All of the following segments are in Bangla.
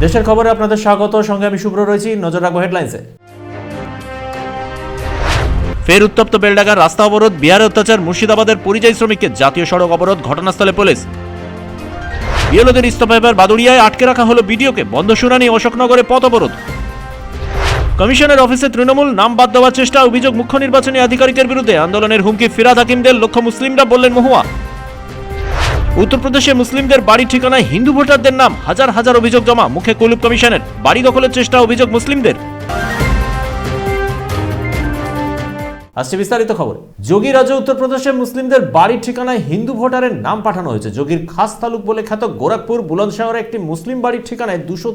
দেশের খবরে আপনাদের স্বাগত। সঙ্গে আমি শুভ্র রয়েছি। নজর রাখব হেডলাইন্সে। ফের উত্তপ্ত বেলডাগার রাস্তা অবরোধ, বিহারে অত্যাচার, মুর্শিদাবাদের পরিযায়ী শ্রমিককে জাতীয় সড়ক অবরোধ, ঘটনাস্থলে পুলিশ। বিএলওদের ইস্তফা বাদুড়িয়ায় আটকে রাখা হলো বিডিওকে। বন্ধ শুনানি অশোকনগরে পথ অবরোধ। কমিশনের অফিসে তৃণমূল নাম বাদ দেওয়ার চেষ্টা, অভিযোগ মুখ্য নির্বাচনী আধিকারিকের বিরুদ্ধে। আন্দোলনের হুমকি ফিরাদ হাকিমদের, লক্ষ্য মুসলিমরা বললেন মহুয়া। উত্তরপ্রদেশে মুসলিমদের বাড়ি ঠিকানায় হিন্দু ভোটারদের নাম হাজার হাজার অভিযোগ জমা, মুখে কুলুপ কমিশনের বাড়ি দখলের চেষ্টা, অভিযোগ মুসলিমদের। আসছে বিস্তারিত খবর। যোগী রাজ্য উত্তরপ্রদেশে মুসলিমদের বাড়ির ঠিকানায় হিন্দু ভোটারের নাম পাঠানো হয়েছে। যোগীর খাস তালুক বলে খ্যাত গোরখপুর বুলন্দশহরে একটি মুসলিম বাড়ির ঠিকানায় দুশো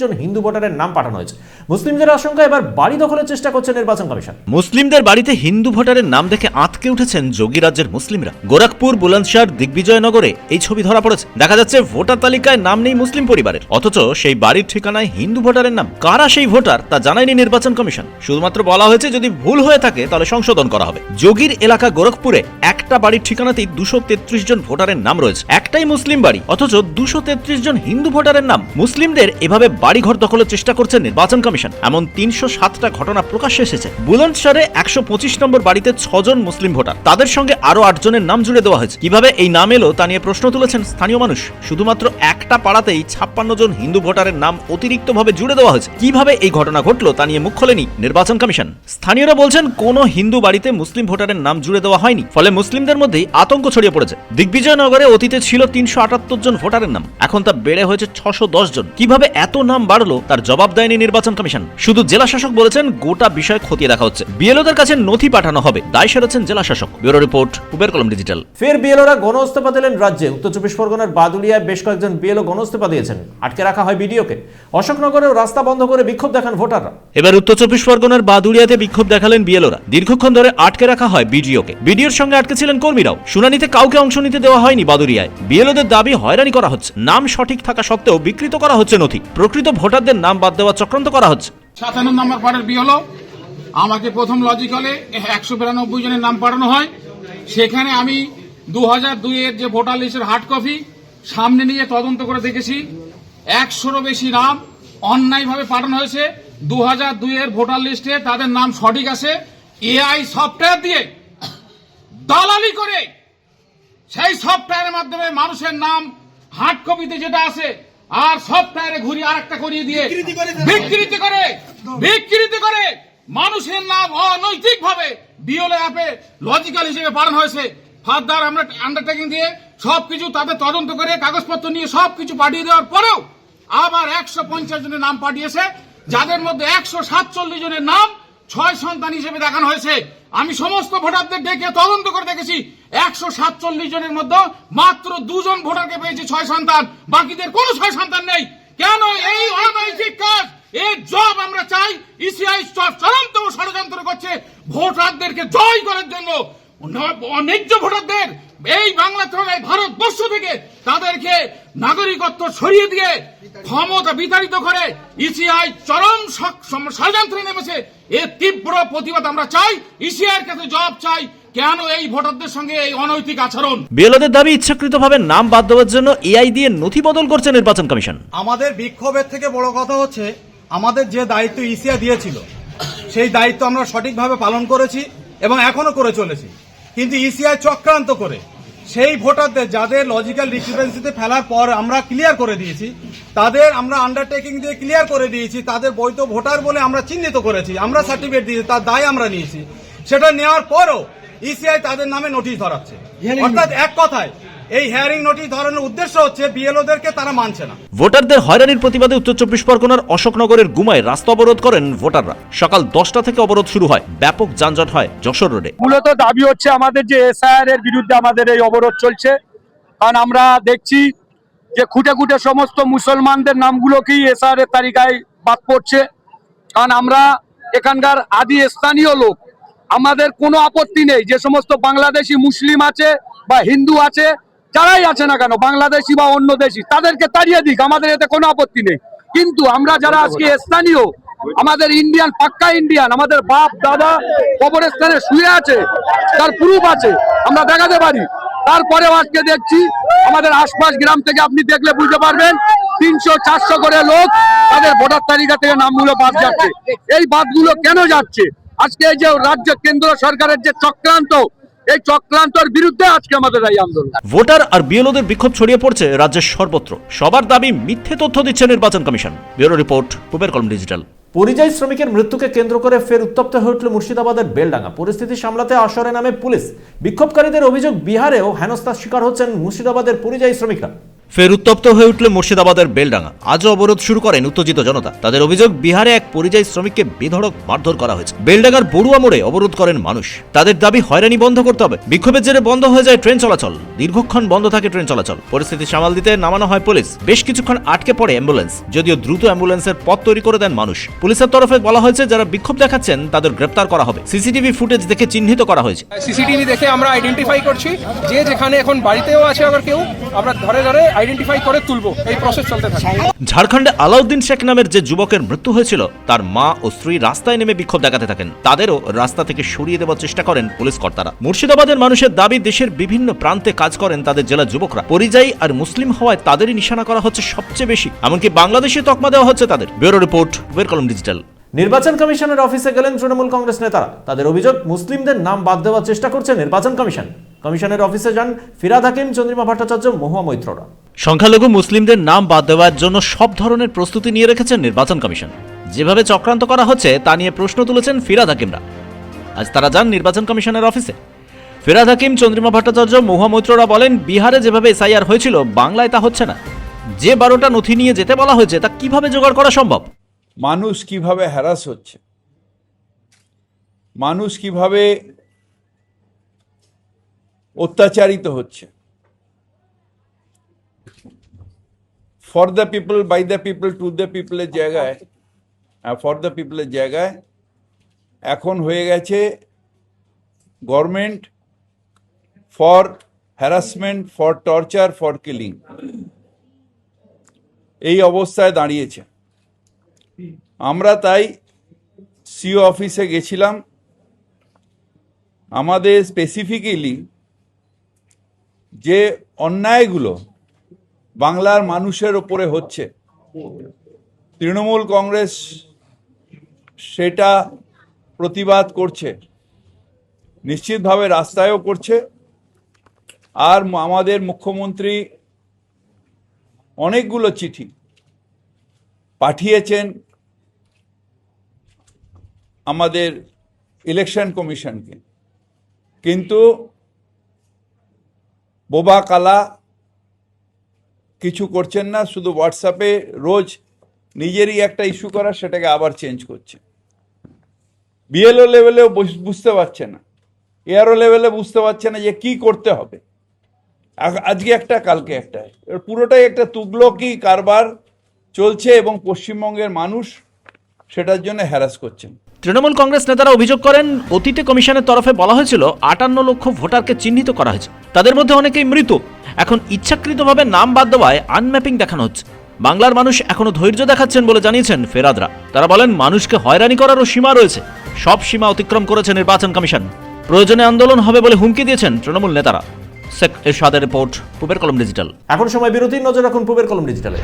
জন হিন্দু ভোটারের নাম পাঠানো হয়েছে। মুসলিমদের আশঙ্কা, এবার বাড়ি দখলের চেষ্টা করছে নির্বাচন কমিশন। মুসলিমদের বাড়িতে হিন্দু ভোটারের নাম দেখে আঁতকে উঠেছেন যোগী রাজ্যের মুসলিমরা। গোরখপুর বুলন্দশহর দিগ্বিজয়নগরে এই ছবি ধরা পড়েছে। দেখা যাচ্ছে ভোটার তালিকায় নাম নেই মুসলিম পরিবারের। অথচ সেই বাড়ির ঠিকানায় হিন্দু ভোটারের নাম। কারা সেই ভোটার তা জানায়নি নির্বাচন কমিশন। শুধুমাত্র বলা হয়েছে, যদি ভুল হয়ে থাকে, তাহলে সংশোধন করা হবে। যোগীর এলাকা গোরখপুরে একটা বাড়ির ঠিকানাতেই দুশো তেত্রিশ জন ভোটারের নাম রয়েছে। একটাই মুসলিম বাড়ি, অথচ দুশো তেত্রিশ জন হিন্দু ভোটারের নাম। মুসলিমদের এভাবে বাড়িঘর দখলের চেষ্টা করছে নির্বাচন কমিশন। এমন তিনশো সাতটা ঘটনা প্রকাশ্যে এসেছে। বুলন্দশহরে একশো পঁচিশ নম্বর বাড়িতে ছজন মুসলিম ভোটার। তাদের সঙ্গে আরও আটজনের নাম জুড়ে দেওয়া হয়েছে। কীভাবে এই নাম এলো তা নিয়ে প্রশ্ন তুলেছেন স্থানীয় মানুষ। শুধুমাত্র একটা পাড়াতেই ছাপ্পান্ন জন হিন্দু ভোটারের নাম অতিরিক্তভাবে জুড়ে দেওয়া হয়েছে। কীভাবে এই ঘটনা ঘটলো তা নিয়ে মুখ খোলেনি নির্বাচন কমিশন। স্থানীয়রা বলছেন, কোন হিন্দু বাড়িতে মুসলিম ভোটারের নাম জুড়ে দেওয়া হয়নি। ফলে মুসলিমদের মধ্যেই আতঙ্ক ছড়িয়ে পড়েছে। দিগ্বিজয়নগরে অতীতে ছিল তিনশো আটাত্তর জন ভোটারের নাম। এখন তা বেড়ে হয়েছে ছশো দশ জন। কীভাবে এত নাম বাড়লো তার জবাব দেয়নি নির্বাচন কমিশন। শুধু জেলা শাসক বলেছেন গোটা বিষয় খতিয়ে দেখা হচ্ছে। বিএলওদের কাছে নথি পাঠানো হবে। দায় সেরেছেন জেলা শাসক। ব্যুরো রিপোর্ট উবের কলম ডিজিটাল। ফের বিএলওরা গণ ইস্তফা দিলেন রাজ্যে। উত্তর চব্বিশ পরগনার বাদুলিয়ায় বেশ কয়েকজন বিএলও গণ ইস্তফা দিয়েছেন। আটকে রাখা হয় বিডিওকে। অশোকনগরেও রাস্তা বন্ধ করে বিক্ষোভ দেখান ভোটাররা। এবার উত্তর চব্বিশ পরগনার বাদুড়িয়াতে বিক্ষোভ দেখালেন বিএলওরা। দীর্ঘক্ষণ ধরে আটকে রাখা হয় বিডিওকে। বিডিওর সঙ্গে আটকে ছিলেন কর্মীরাও। শুনানিতে কাউকে অংশ নিতে দেওয়া হয়নি বাদুরিয়ায় বিএলওদের দাবি হয়রানি করা হচ্ছে। নাম সঠিক থাকা সত্ত্বেও বিকৃত করা হচ্ছে নথি। প্রকৃত ভোটারদের নাম বাদ দেওয়া চক্রান্ত করা হচ্ছে। সাতান্ন নম্বর পার্টের বি হলো আমাকে প্রথম লজিক্যালে একশো বিরানব্বই জনের নাম পাঠানো হয়। সেখানে আমি দু হাজার দুইয়ের যে ভোটার লিস্টের হার্ড কপি সামনে নিয়ে তদন্ত করে দেখেছি। একশোরও বেশি নাম অন্যায়ভাবে পাঠানো হয়েছে। দু হাজার দুইয়ের ভোটার লিস্টে তাদের নাম সঠিক আছে। এআই সফটওয়্যার দিয়ে দালালি করে সেই সফটওয়্যারের মাধ্যমে মানুষের নাম হার্ড কপিতে যেটা আছে আর সফটওয়্যারে ঘুরিয়ে আর একটা করিয়ে দিয়ে বিকৃতি করে বিকৃতি করে মানুষের নাম অনৈতিক ভাবে বিওলে অ্যাপে লজিক্যাল হিসেবে পালন হয়েছে। ফার্দার আমরা আন্ডারটেকিং দিয়ে সবকিছু তাদের তদন্ত করে কাগজপত্র নিয়ে সবকিছু পাঠিয়ে দেওয়ার পরেও আবার একশো পঞ্চাশ জনের নাম পাঠিয়েছে যাদের মধ্যে একশো সাতচল্লিশ জনের নাম ছয় সন্তান হিসেবে দেখানো হয়েছে। আমি সমস্ত ভোটারদের ডেকে তদন্ত করে দেখেছি, একশো সাতচল্লিশ জনের মধ্যে মাত্র দুজন ভোটারকে পেয়েছি ছয় সন্তান, বাকিদের কোনো ছয় সন্তান নেই। কেন এই অনৈতিক কাজ? এর জব আমরা চাই, ইসিআই চরমতম ষড়যন্ত্র করছে ভোটারদেরকে জয় করার জন্য। অন্যায্য ভোটারদের, এই বাংলা ভারতবর্ষ থেকে তাদেরকে নাগরিকত্ব সরিয়ে দিয়ে ক্ষমতা বিতাড়িত করে ইসিআই চরম ষক- ষড়যন্ত্রে নেমেছে এর তীব্র প্রতিবাদ আমরা চাই। ইসিআই এর কাছে জবাব চাই কেন এই ভোটারদের সঙ্গে এই অনৈতিক আচরণ? বিএলওদের দাবি ইচ্ছাকৃতভাবে নাম বাদ দেওয়ার জন্য এআই দিয়ে নথি বদল করছে নির্বাচন কমিশন। আমাদের বিক্ষোভের থেকে বড় কথা হচ্ছে আমাদের যে দায়িত্ব ইসিয়া দিয়েছিল সেই দায়িত্ব আমরা সঠিকভাবে পালন করেছি এবং এখনও করে চলেছি। কিন্তু ইসিআই চক্রান্ত করে সেই ভোটারদের যাদের লজিক্যাল ডিসক্রিপেন্সিতে ফেলার পর আমরা ক্লিয়ার করে দিয়েছি তাদের আমরা আন্ডারটেকিং দিয়ে ক্লিয়ার করে দিয়েছি তাদের বৈধ ভোটার বলে আমরা চিহ্নিত করেছি আমরা সার্টিফিকেট দিয়েছি তার দায় আমরা নিয়েছি। সেটা নেওয়ার পরও ইসিআই তাদের নামে নোটিশ ধরাচ্ছে। অর্থাৎ এক কথায় এই হিয়ারিং নোটিশ ধরানোর উদ্দেশ্য হচ্ছে বিএলওদেরকে তারা মানছে না। ভোটারদের হয়রানির প্রতিবাদে উত্তর চব্বিশ পরগনার অশোকনগরের গুমায় রাস্তা অবরোধ করেন ভোটাররা। সকাল দশটা থেকে অবরোধ শুরু হয়। ব্যাপক যানজট হয় যশোর রোডে। মূলত দাবি হচ্ছে আমাদের যে এসআইআর এর বিরুদ্ধে আমাদের এই অবরোধ চলছে। কারণ আমরা দেখছি যে খুঁটে খুঁটে সমস্ত মুসলমানদের নামগুলোকেই এসআইআর এর তালিকায় বাদ পড়ছে। কারণ আমরা এখানকার আদি স্থানীয় লোক আমাদের কোনো আপত্তি নেই। যে সমস্ত বাংলাদেশি মুসলিম আছে বা হিন্দু আছে যারাই আছে না কেন, বাংলাদেশি বা অন্য দেশি, তাদেরকে তাড়িয়ে দিক, আমাদের এতে কোনো আপত্তি নেই। কিন্তু আমরা যারা আজকে স্থানীয়, আমাদের ইন্ডিয়ান পাক্কা ইন্ডিয়ান আমাদের বাপ, দাদা কবরস্থানে শুয়ে আছে, তার প্রুফ আছে, আমরা দেখাতে পারি। তারপরেও আজকে দেখছি, আমাদের আশপাশ গ্রাম থেকে আপনি দেখলে বুঝতে পারবেন, তিনশো, চারশো করে লোক তাদের ভোটার তালিকা থেকে নামগুলো বাদ যাচ্ছে। এই বাদগুলো কেন যাচ্ছে? আজকে এই যে রাজ্য, কেন্দ্র সরকারের যে চক্রান্ত এই চক্রান্তর বিরুদ্ধে আজকে আমাদের এই আন্দোলন। ভোটার আর বিএলওদের বিক্ষোভ ছড়িয়ে পড়ছে রাজ্যের সর্বত্র। সবার দাবি মিথ্যে তথ্য দিচ্ছে নির্বাচন কমিশন। ব্যুরো রিপোর্ট পুবের কলম ডিজিটাল। পরিযায়ী শ্রমিকের মৃত্যুকে কেন্দ্র করে ফের উত্তপ্ত হয়ে উঠল মুর্শিদাবাদের বেলডাঙ্গা। পরিস্থিতি সামলাতে আসরে নামে পুলিশ। বিক্ষোভকারীদের অভিযোগ বিহারেও হেনস্থার শিকার হচ্ছেন মুর্শিদাবাদের পরিযায়ী শ্রমিকরা। ফের উত্তপ্ত হয়ে উঠল মুর্শিদাবাদের বেলডাঙ্গা। আজও অবরোধ শুরু করেন উত্তেজিত জনতা। তাদের অভিযোগ, বিহারে এক পরিযায়ী শ্রমিককে বেধড়ক মারধর করা হয়েছে। বেলডাঙ্গার বড়ুয়া মোড়ে অবরোধ করেন মানুষ। তাদের দাবি, হয়রানি বন্ধ করতে হবে। বিক্ষোভের জেরে বন্ধ হয়ে যায় ট্রেন চলাচল। দীর্ঘক্ষণ বন্ধ থাকে ট্রেন চলাচল। পরিস্থিতি সামাল দিতে নামানো হয় পুলিশ। বেশ কিছুক্ষণ আটকে পড়ে অ্যাম্বুলেন্স। যদিও দ্রুত অ্যাম্বুলেন্সের পথ তৈরি করে দেন মানুষ। পুলিশের তরফে বলা হয়েছে, যারা বিক্ষোভ দেখাচ্ছেন, তাদের গ্রেপ্তার করা হবে। সিসিটিভি ফুটেজ দেখে চিহ্নিত করা হয়েছে। সিসিটিভি দেখে আমরা আইডেন্টিফাই করছি। যে যেখানে এখন বাড়িতেও আছে আবার কেউ, আমরা ধরে ধরে আইডেন্টিফাই করে তুলবো এই প্রসেস চলতে থাকে ঝাড়খণ্ডে আলাউদ্দিন শেখ নামের যে যুবকের মৃত্যু হয়েছিল তার মা ও স্ত্রী রাস্তায় নেমে বিক্ষোভ দেখাতে থাকেন। তাদেরও রাস্তা থেকে সরিয়ে দেওয়ার চেষ্টা করেন পুলিশ কর্তারা। মুর্শিদাবাদের মানুষের দাবি দেশের বিভিন্ন প্রান্তে কাজ করেন তাদের জেলা যুবকরা। পরিযায়ী আর মুসলিম হওয়ায় তাদেরই নিশানা করা হচ্ছে সবচেয়ে বেশি। এমনকি বাংলাদেশে তকমা দেওয়া হচ্ছে তাদের। ব্যুরো রিপোর্ট ওয়ের কলম ডিজিটাল। নির্বাচন কমিশনের অফিসে গেলেন তৃণমূল কংগ্রেস নেতারা। তাদের অভিযোগ মুসলিমদের নাম বাদ দেওয়ার চেষ্টা করছে নির্বাচন কমিশন। কমিশনের অফিসে যান ফিরাদ হাকিম চন্দ্রিমা ভট্টাচার্য মহুয়া মৈত্ররা। সংখ্যালঘু মুসলিমদের নাম বাদ দেওয়ার জন্য সব ধরনের প্রস্তুতি নিয়ে রেখেছেন নির্বাচন কমিশন। যেভাবে চক্রান্ত করা হচ্ছে তা নিয়ে প্রশ্ন তুলেছেন ফিরাদ হাকিমরা। আজ তারা যান নির্বাচন কমিশনের অফিসে। ফিরাদ হাকিম চন্দ্রিমা ভট্টাচার্য মহুয়া মৈত্ররা বলেন বিহারে যেভাবে এসআইআর হয়েছিল বাংলায় তা হচ্ছে না। যে বারোটা নথি নিয়ে যেতে বলা হয়েছে তা কীভাবে জোগাড় করা সম্ভব? মানুষ কীভাবে হ্যারাস হচ্ছে? মানুষ কীভাবে অত্যাচারিত হচ্ছে। For the people by the people to the পিপলের জায়গায় ফর দ্য পিপলের জায়গায় এখন হয়ে গেছে government for harassment for torture for killing এই অবস্থায় দাঁড়িয়েছে। আমরা তাই সিও অফিসে গেছিলাম। আমাদের স্পেসিফিক্যালি যে অন্যায়গুলো বাংলার মানুষের ওপরে হচ্ছে, তৃণমূল কংগ্রেস সেটা প্রতিবাদ করছে, নিশ্চিতভাবে রাস্তায়ও করছে, আর আমাদের মুখ্যমন্ত্রী অনেকগুলো চিঠি পাঠিয়েছেন আমাদের ইলেকশন কমিশনকে। কিন্তু বোবা কালা কিছু করছেন না, শুধু হোয়াটসঅ্যাপে রোজ নিজেরই একটা ইস্যু করা সেটাকে আবার চেঞ্জ করছে। বিএলও লেভেলেও বুঝতে পারছে না। এআরও লেভেলে বুঝতে পারছে না যে কি করতে হবে। আজকে একটা, কালকে একটা। পুরোটাই একটা তুগলকি কারবার চলছে এবং পশ্চিমবঙ্গের মানুষ সেটার জন্য হ্যারাস করছেন। তৃণমূল কংগ্রেস নেতারা অভিযোগ করেন, অতীতে কমিশনের তরফে বলা হয়েছিল, আটান্ন লক্ষ ভোটারকে চিহ্নিত করা হয়েছে। তাদের মধ্যে অনেকেই মৃত। এখন ইচ্ছাকৃতভাবে নাম বাদ দেওয়ায় আনম্যাপিং দেখানো হচ্ছে। বাংলার মানুষ এখনও ধৈর্য দেখাচ্ছেন বলে জানিয়েছেন ফেরাদরা। তারা বলেন, মানুষকে হয়রানি করারও সীমা রয়েছে। সব সীমা অতিক্রম করেছে নির্বাচন কমিশন। প্রয়োজনে আন্দোলন হবে বলে হুমকি দিয়েছেন তৃণমূল নেতারা। শেখ এরশাদের রিপোর্ট, পুবের কলম ডিজিটাল। এখন সময় বিরতির নজর রাখুন পুবের কলম ডিজিটালে।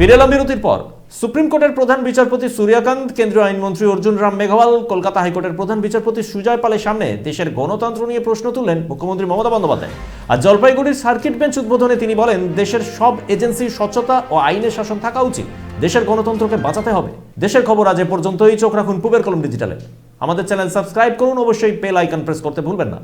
ফিরে এলাম বিরতির পর সুপ্রিম কোর্টের প্রধান বিচারপতি সূর্যকান্ত, কেন্দ্রীয় আইনমন্ত্রী অর্জুন রাম মেঘওয়াল, কলকাতা হাইকোর্টের প্রধান বিচারপতি সুজয় পালের সামনে দেশের গণতন্ত্র নিয়ে প্রশ্ন তুললেন মুখ্যমন্ত্রী মমতা বন্দ্যোপাধ্যায়। আর জলপাইগুড়ির সার্কিট বেঞ্চ উদ্বোধনে তিনি বলেন, দেশের সব এজেন্সির স্বচ্ছতা ও আইনের শাসন থাকা উচিত। দেশের গণতন্ত্রকে বাঁচাতে হবে। দেশের খবর আজ এ পর্যন্তই। চোখ রাখুন পুবের কলম ডিজিটালে। আমাদের চ্যানেল সাবস্ক্রাইব করুন, অবশ্যই বেল আইকন প্রেস করতে ভুলবেন না।